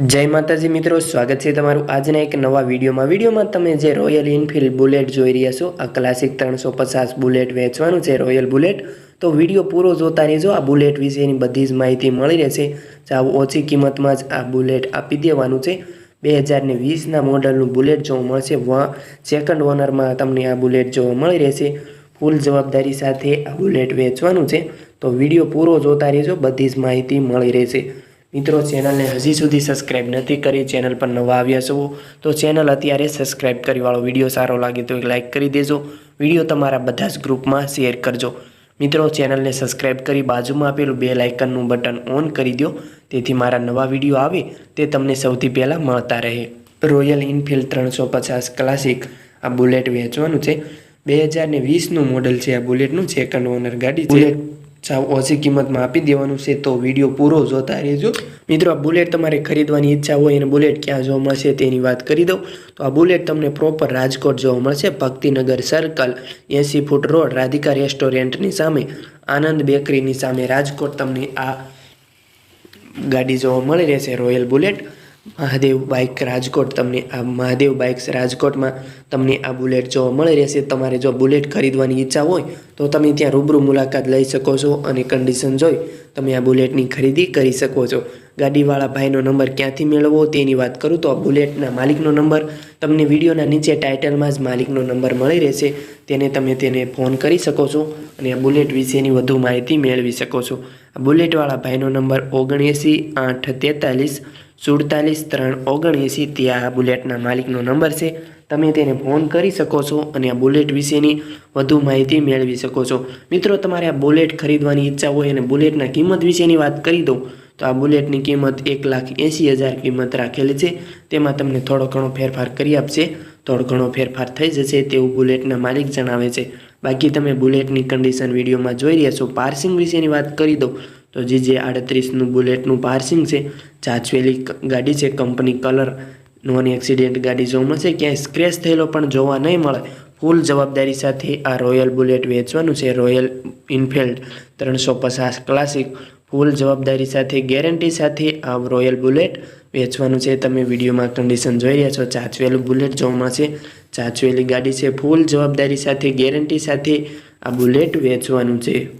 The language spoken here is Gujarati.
જય માતાજી મિત્રો, સ્વાગત છે તમારું આજના એક નવા વિડીયોમાં. વિડીયોમાં તમે જે રોયલ ઇનફિલ્ડ બુલેટ જોઈ રહ્યા છો, આ ક્લાસિક ત્રણસો પચાસ બુલેટ વેચવાનું છે રોયલ બુલેટ તો વીડિયો પૂરો જોતા રહેજો, આ બુલેટ વિશેની બધી જ માહિતી મળી રહેશે. સાવ ઓછી કિંમતમાં જ આ બુલેટ આપી દેવાનું છે. બે હજારને વીસના મોડલનું બુલેટ જોવા મળશે. સેકન્ડ ઓનરમાં તમને આ બુલેટ જોવા મળી રહેશે. ફૂલ જવાબદારી સાથે આ બુલેટ વેચવાનું છે. તો વીડિયો પૂરો જોતા રહેજો, બધી જ માહિતી મળી રહેશે. મિત્રો, ચેનલને હજી સુધી સબસ્ક્રાઈબ નથી કરી, ચેનલ પર નવા આવ્યા છો, તો ચેનલ અત્યારે સબસ્ક્રાઈબ કરીવાળો વીડિયો સારો લાગે તો એક લાઇક કરી દેજો. વીડિયો તમારા બધા જ ગ્રુપમાં શેર કરજો. મિત્રો, ચેનલને સબસ્ક્રાઇબ કરી બાજુમાં આપેલું બે લાઇકનનું બટન ઓન કરી દો, તેથી મારા નવા વીડિયો આવે તે તમને સૌથી પહેલાં મળતા રહે. રોયલ ઇનફિલ્ડ ત્રણસો પચાસ ક્લાસિક આ બુલેટ વેચવાનું છે. બે હજાર વીસનું મોડલ છે, આ બુલેટનું સેકન્ડ ઓનર ગાડી છે. સાવ ઓછી કિંમતમાં આપી દેવાનું છે તો વીડિયો પૂરો જોતા રહેજો. મિત્રો, આ બુલેટ તમારે ખરીદવાની ઈચ્છા હોય અને બુલેટ ક્યાં જોવા મળશે તેની વાત કરી દઉં. તો આ બુલેટ તમને પ્રોપર રાજકોટ જોવા મળશે, ભક્તિનગર સર્કલ એંસી ફૂટ રોડ, રાધિકા રેસ્ટોરન્ટની સામે, આનંદ બેકરીની સામે રાજકોટ તમને આ ગાડી જોવા મળી રહેશે royal bullet. Mahadev bike Rajkot તમને આ મહાદેવ બાઇક્સ રાજકોટમાં તમને આ બુલેટ જોવા મળી રહેશે. તમારે જો બુલેટ ખરીદવાની ઈચ્છા હોય તો તમે ત્યાં રૂબરૂ મુલાકાત લઈ શકો છો અને કન્ડિશન જોઈ તમે આ બુલેટની ખરીદી કરી શકો છો. ગાડીવાળા ભાઈનો નંબર ક્યાંથી મેળવવો તેની વાત કરું તો આ બુલેટના માલિકનો નંબર તમને વિડીયોના નીચે ટાઇટલમાં જ માલિકનો નંબર મળી રહેશે. તેને તમે તેને ફોન કરી શકો છો અને આ બુલેટ વિશેની વધુ માહિતી મેળવી શકો છો. આ બુલેટવાળા ભાઈનો નંબર ઓગણએંસી આઠ તેતાલીસ સુડતાલીસ ત્રણ ઓગણએંસી ત્યાં આ બુલેટના માલિકનો નંબર છે. તમે તેને ફોન કરી શકો છો અને આ બુલેટ વિશેની વધુ માહિતી મેળવી શકો છો. મિત્રો, તમારે આ બુલેટ ખરીદવાની ઈચ્છા હોય અને બુલેટના કિંમત વિશેની વાત કરી દઉં, તો આ બુલેટની કિંમત એક લાખ એંસી હજાર કિંમત રાખેલી છે. તેમાં તમને થોડો ઘણો ફેરફાર કરી આપશે. થોડો ઘણો ફેરફાર થઈ જશે તેવું બુલેટના માલિક જણાવે છે. બાકી તમે બુલેટની કન્ડિશન વિડીયોમાં જોઈ રહ્યા છો. પાર્સિંગ વિશેની વાત કરી દઉં તો જે જે આડત્રીસનું બુલેટનું પાર્સિંગ છે ચાચવેલી ગાડી છે, કંપની કલર, નોન એક્સિડેન્ટ ગાડી જોવા મળશે, ક્યાંય સ્ક્રેચ થયેલો પણ જોવા નહીં મળે. ફૂલ જવાબદારી સાથે આ રોયલ બુલેટ વેચવાનું છે રોયલ ઇનફિલ્ડ ત્રણસો પચાસ ક્લાસિક ફૂલ જવાબદારી સાથે, ગેરંટી સાથે આ રોયલ બુલેટ વેચવાનું છે. તમે વિડીયોમાં કન્ડિશન જોઈ રહ્યા છો ચાચવેલું બુલેટ જોવા મળશે ચાચવેલી ગાડી છે. ફૂલ જવાબદારી સાથે, ગેરંટી સાથે આ બુલેટ વેચવાનું છે.